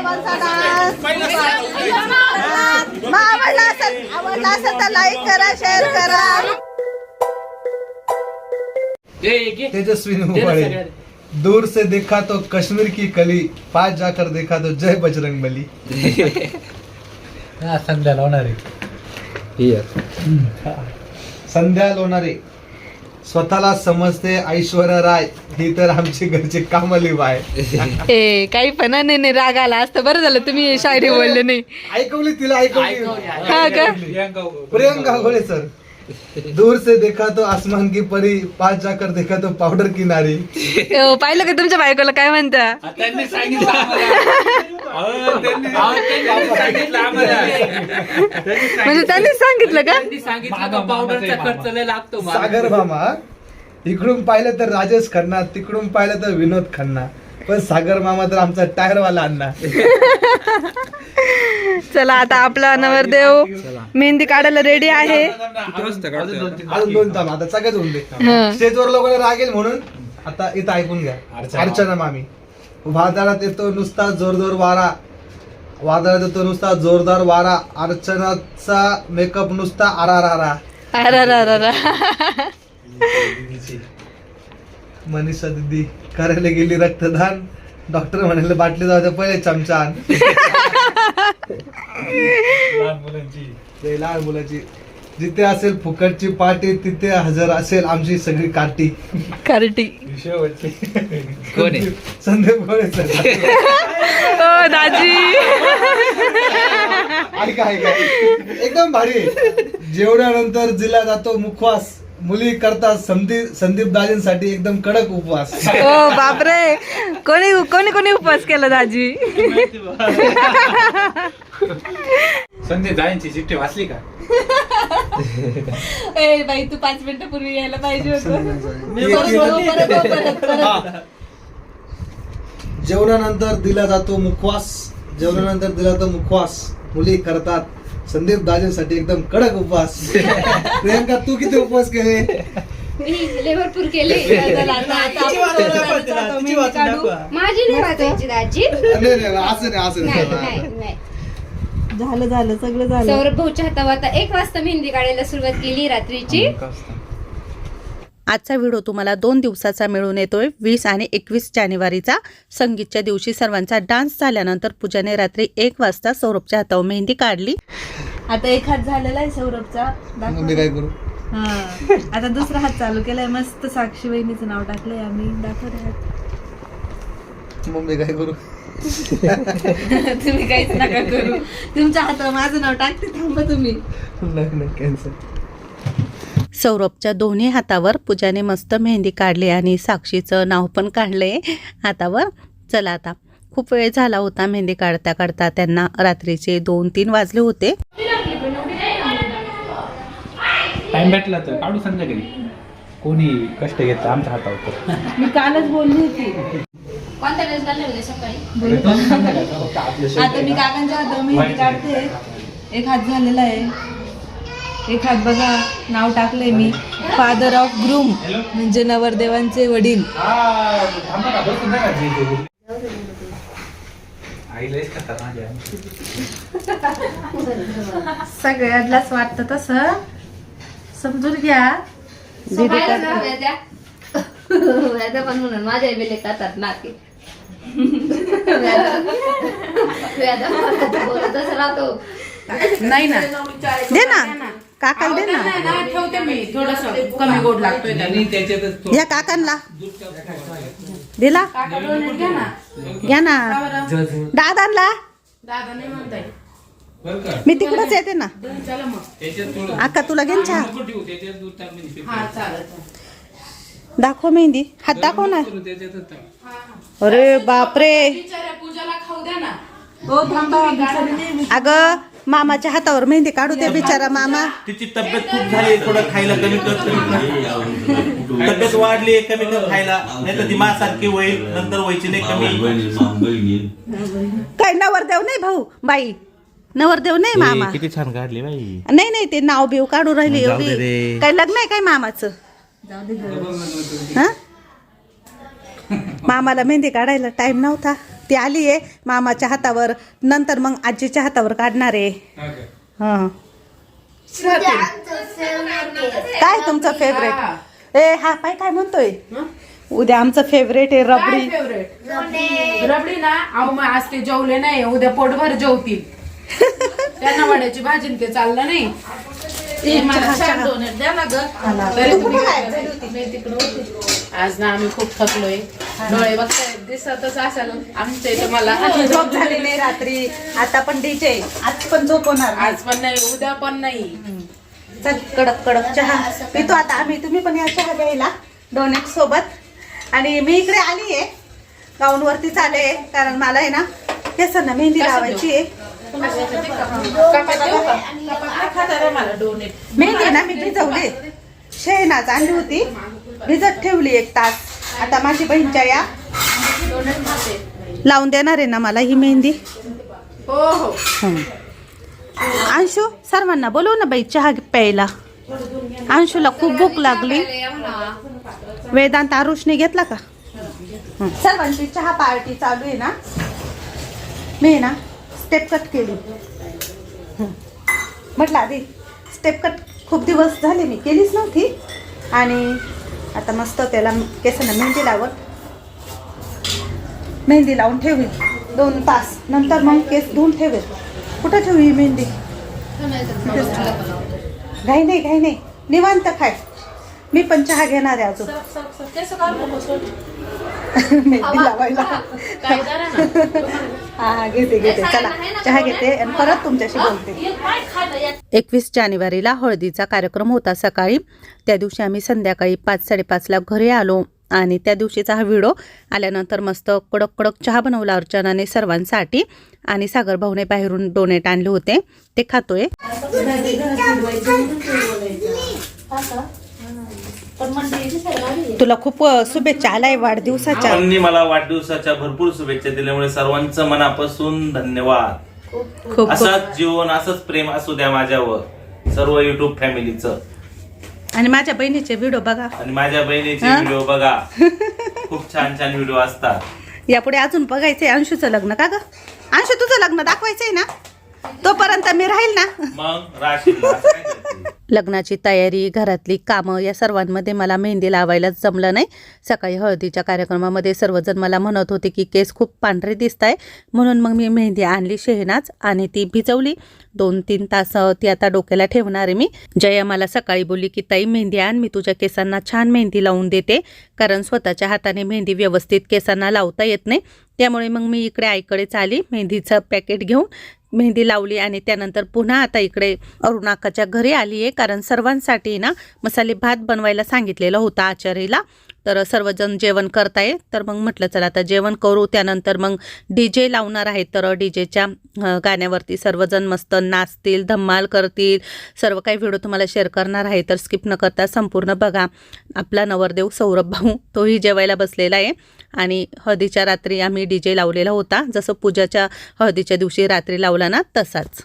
सर्वांचा डान्स. मग आवडला असेल आवडला असेल तर लाईक करा शेअर करा. तेजस्विनी उबाळे दूर से देखा तो कश्मीर की कली पास जाकर देखा तो जय बजरंग बली. संध्या लावणार संध्या लोणारे स्वतःला समजते ऐश्वर्या राय. ही तर आमची घरची कामली बाय. ए काही पण नाही नाही राग आला असतं बरं झालं तुम्ही शायरी बोलले नाही. ऐकवली तिला ऐकवली. हा का? प्रियंका गोळे सर. दूर से देखा तो आसमान की परी पास जाकर देखा तो पाउडर की नारी हो, पाहिलं का तुमच्या बायकोला काय म्हणता? त्यांनी सांगितलं आम्हाला. अहो, त्यांनी- अहो, त्यांनी सांगितलं आम्हाला. म्हणजे त्यांनीच सांगितलं का? त्यांनी सांगितलं का पावडरचा खर्च लय लागतो मला. सागर मामा इकडून पाहिलं तर राजेश खन्ना तिकडून पाहिलं तर विनोद खन्ना. पण सागर मामा तर आमचा टायर वाला अण्णा. चला आता आपला नवरदेव मेहंदी काढायला रेडी आहे. अजून दोन ताम आता सगळ्याच होऊन दे हं. स्टेजवर लोकांना रागेल म्हणून आता इथं ऐकून घ्या. अर्चना. मामी. वादळात येतो नुसता जोरदार वारा. वादळात येतो नुसता जोरदार वारा. अर्चनाचा मेकअप नुसता आरा रारा अरा मनीषा दिदी करायला गेली रक्तदान. डॉक्टर म्हणाले बाटली जाऊ द्या पहिले चमचा आण. लहान मुलाची. जिथे असेल फुकटची पार्टी तिथे हजर असेल आमची सगळी कार्टी. कार्टी. कोण आहे? संदीप गोळे सर? हो दाजी. ऐका ऐका एकदम भारी. जेवणानंतर दिला जातो मुखवास. मुली करतात संदीप संदीप दाजींसाठी एकदम कडक उपवास. हो बापरे. कोणी कोणी कोणी उपवास केला दाजी? संजय दायांची चिठ्ठी वाचली का? ए बाई तू पाच मिनिटं पूर्वी यायला पाहिजे जेवणानंतर दिला जातो मुखवास. जेवणानंतर दिला जातो मुखवास. मुली करतात संदीप दाजींसाठी एकदम कडक उपवास. प्रियंका तू किती उपवास केले? मी भरपूर केले. माझी नाही वाचायची दाजी नाही नाही असं नाही असं नाही. नाही नाही नाही. झालं झालं सगळं झालं. सौरभ भाऊच्या हातावर आता एक वाजता मेहंदी काढायला सुरुवात केली रात्रीची. आजचा व्हिडिओ तुम्हाला दोन दिवसाचा मिळून येतोय वीस आणि एकवीस जानेवारीचा. संगीतच्या दिवशी सर्वांचा डान्स झाल्यानंतर पूजाने रात्री एक वाजता सौरभच्या हातावर मेहंदी काढली. आता एक हात झालेला आहे सौरभचा. हा. आता दुसरा हात चालू केलाय. मस्त साक्षी वहिनीचं नाव टाकलंय आम्ही. दाखव हात. मग मी काय करू? तुम्ही काहीच नका करू. तुमच्या हातावर माझं नाव टाकते थांबा तुम्ही. कॅन्सल सौरभच्या दोन्ही हातावर पूजाने मस्त मेहंदी काढली आणि साक्षीचं नाव पण काढले हातावर. चला आता. खूप वेळ झाला होता मेहंदी काढता काढता. त्यांना रात्रीचे दोन तीन वाजले होते. टाइम भेटला तर काढू संध्याकाळी. कोणी कष्ट घेत आमच्या हातावर मी कालच बोलली होती. कोणत्या ड्रेस घालले होते सकाळी? आता मी काकांच्या हातावर मेहंदी काढते. एक हात झालेला आहे. एक हात बघा नाव टाकलंय मी. फादर ऑफ ग्रूम म्हणजे नवरदेवांचे वडील. सगळ्यातलाच वाटतं तसं. समजून घ्या. पण म्हणून माझ्या बेले खातात नाके नाही ना. दे ना. काकाला दे ना. ठेवते मी. थोडस कमी गोड लागतोय त्याला. त्याच्यातच तो या काकांना. दिला? घ्या ना. दादांना. दादा नाही म्हणताय. मी तिकडच येते ना. चला मग. त्याच्यात थोडं आका तुला घेऊन चहा. नको ठेवू त्याच्यात दूध टाक म्हणजे हा चालत दाखव मेहंदी. हात दाखव ना. त्याच्यातच टाक. अरे बापरे. बिचाऱ्या पूजाला खाऊ द्या ना. हो थांबा बिचारी नाही. अगं मामाच्या हातावर मेहंदी काढू दे बिचारा मामा. तिची तब्येत खूप झाली थोडं खायला कमी कर तब्येत वाढली कमी कर खायला. नाही तर ती मासारखी होईल नंतर व्हायची नाही कमी. काय नवरदेव नाही भाऊ बाई. नवरदेव नाही मामा. किती छान काढली बाई. नाही नाही ते नाव बिव काढू राहिले जाऊ दे एवढी रे. काय लग्न आहे काय मामाचं? हा? मामाला मेहंदी काढायला टाइम नव्हता. ती आली आहे. मामाच्या हातावर नंतर मग आजीच्या हातावर काढणार आहे. हां. काय तुमचं फेवरेट ए हा पाय काय म्हणतोय? उद्या आमचं फेवरेट आहे रबडी. रबडी. ना अहो मग आज ते जेवले नाही उद्या पोटभर जेवतील. त्यांना वड्याची भाजी ते चाललं नाही. आज ना आम्ही खूप थकलोय. डोळे बघताय? दिसतच असाल. आमच्या इथं मला झोप झाली नाही रात्री. आता पण डीजे आज पण झोप होणार नाही. आज पण नाही उद्या पण नाही. चल कडक कडक चहा. पितो आता आम्ही. तुम्ही पण या चहा घ्यायला डोनेट सोबत. आणि मी इकडे आली आहे. गाऊन वरतीच आले कारण मला आहे ना केसांना मेहंदी लावायची आहे. कपात देऊ? का? कपात नाही खाता रे मला डोनेट मेहंदी ना मी भिजवली शेणाच आणली होती. भिजत ठेवली एक तास. आता माझी बहीणच्या या लावून देणार आहे ना मला ही मेहंदी? हो हो. अंशू सर्वांना बोलव ना बाई चहा प्यायला. अंशूला खूप भूक लागली. वेदांत आरुषने घेतला का. सर्वांची चहा पार्टी चालू आहे ना? मी ना स्टेप कट केली. म्हटलं आधी स्टेप कट खूप दिवस झाले मी केलीच नव्हती. आणि आता मस्त त्याला केसांना मेहंदी लावत. मेहंदी लावून ठेवली दोन तास. नंतर मग केस धुवून ठेवेल. कुठं ठेवू ही मेहंदी? घाई नाही घाई नाही. निवांत खाय. मी पण चहा घेणार आहे अजून. मेहंदी लावायला. हा हा, घेते घेते. चला चहा घेते आणि परत तुमच्याशी बोलते. एकवीस जानेवारीला हळदीचा कार्यक्रम होता सकाळी. त्या दिवशी आम्ही संध्याकाळी पाच साडेपाचला घरी आलो. आणि त्या दिवशीचा हा व्हिडिओ आल्यानंतर मस्त कडक कडक चहा बनवला अर्चनाने सर्वांसाठी. आणि सागर भाऊने बाहेरून डोनेट आणले होते. ते खातोय. तुला खूप शुभेच्छा. आलाय वाढदिवसाच्या. मला वाढदिवसाच्या भरपूर शुभेच्छा दिल्यामुळे सर्वांचं मनापासून धन्यवाद. खूप खूप. असंच जीवन असंच प्रेम असू द्या माझ्यावर. सर्व युट्यूब फॅमिलीचं आणि माझ्या बहिणीचे व्हिडिओ बघा. आणि माझ्या बहिणीचे? व्हिडिओ बघा. खूप छान छान व्हिडिओ असतात. यापुढे अजून बघायचंय अंशूचं लग्न का ग? अंशू तुझं लग्न दाखवायचंय ना? तोपर्यंत मी राहील ना? मग करते? लग्नाची तयारी घरातली कामं या सर्वांमध्ये मला मेहंदी लावायलाच जमलं नाही. सकाळी हळदीच्या कार्यक्रमामध्ये सर्वजण मला म्हणत होते की केस खूप पांढरे दिसत आहे म्हणून मग मी मेहंदी आणली शेहनाच आणि ती भिजवली. दोन तीन तास ती आता डोक्याला ठेवणार आहे मी. जया मला सकाळी बोलली की ताई मेहंदी आण मी तुझ्या केसांना छान मेहंदी लावून देते. कारण स्वतःच्या हाताने मेहंदी व्यवस्थित केसांना लावता येत नाही. त्यामुळे मग मी इकडे आईकडेच आली. मेहंदीचं पॅकेट घेऊन मेहंदी लावली आणि त्यानंतर पुन्हा आता इकडे अरुणाकाच्या घरी आली आहे कारण सर्वांसाठी ना मसाले भात बनवायला सांगितलेलं होतं आचार्यला. तर सर्वजण जेवण करताय. तर मग म्हटलं चला आता जेवण करू. त्यानंतर मग डी जे लावणार आहे. तर डी जेच्या गाण्यावरती सर्वजण मस्त नाचतील धम्माल करतील. सर्व काही व्हिडिओ तुम्हाला शेअर करणार आहे. तर स्किप न करता संपूर्ण बघा. आपला नवरदेव सौरभ भाऊ तोही जेवायला बसलेला आहे. आणि हळदीच्या रात्री आम्ही डी जे लावलेला होता. जसं पूजाच्या हळदीच्या दिवशी रात्री लावला ना तसाच.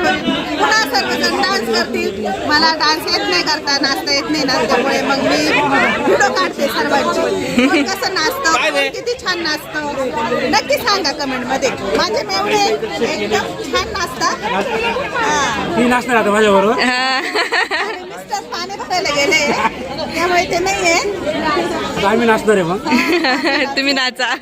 होईल पुन्हा सर्वजण डान्स करतील? मला डान्स येत नाही करता नाचता येत नाही ना त्यामुळे मग मी व्हिडिओ काढते सर्वांची. कोण कसं नाचतं? कोण किती छान नाचतं? नक्की सांगा कमेंटमध्ये माझे मेवणे एकदम छान नाचतात. हा. ती नाचणार आता माझ्याबरोबर. आणि मिस्टर पाणी भरायला गेले. त्यामुळे ते आम्ही नाचणार आहे मग. तुम्ही नाचा.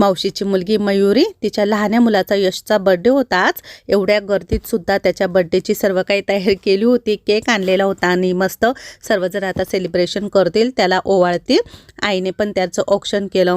मावशीची मुलगी मयुरी तिच्या लहान्या मुलाचा यशचा बर्थडे होताच एवढ्या गर्दीत सुद्धा त्याच्या बर्थडेची सर्व काही तयारी केली होती. केक आणलेला होता आणि मस्त सर्वजण आता सेलिब्रेशन करतील त्याला ओवाळतील. आईने पण त्याचं ऑप्शन केलं.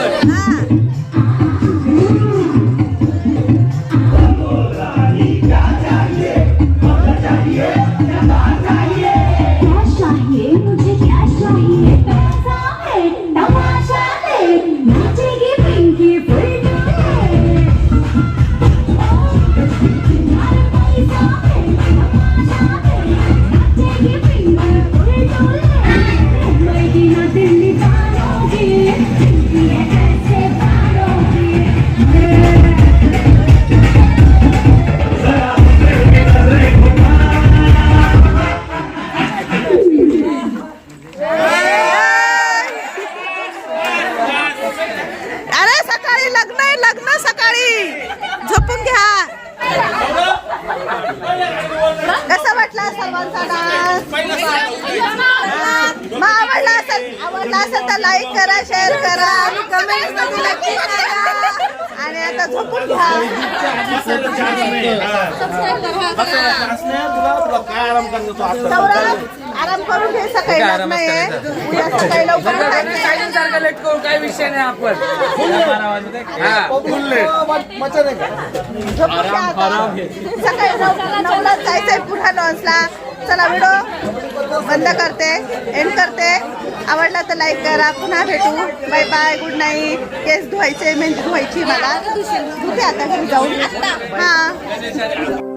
हा. आराम करून घे सकाळी लग्न आहे. उद्या सकाळी लवकर उठायचं. काय विषय नाही आपण. घ्या आता. सकाळी नऊ नऊला जायचंय पुन्हा लॉन्सला चला व्हिडिओ बंद करते एंड करते. आवडला तर लाईक करा. पुन्हा भेटू. बाय बाय गुड नाईट केस धुवायचे मेहंदी धुवायची मला. धुते आता घरी जाऊन. हां.